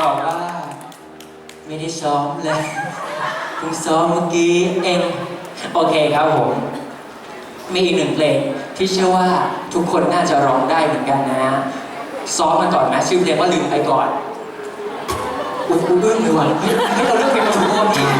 บอกว่า ไม่ได้ซ้อมเลยเพิ่งซ้อมเมื่อกี้เองโอเคครับผม มีอีกหนึ่งเพลงที่เชื่อว่าทุกคนน่าจะร้องได้เหมือนกันนะซ้อมมาก่อนไหมชื่อเพลงว่าลืมไปก่อนอุ้ยอุ้ยอึ้งเลยว่ะเฮ้ยให้เราเลือกเพลงมาถูกคนพี่ให้รึ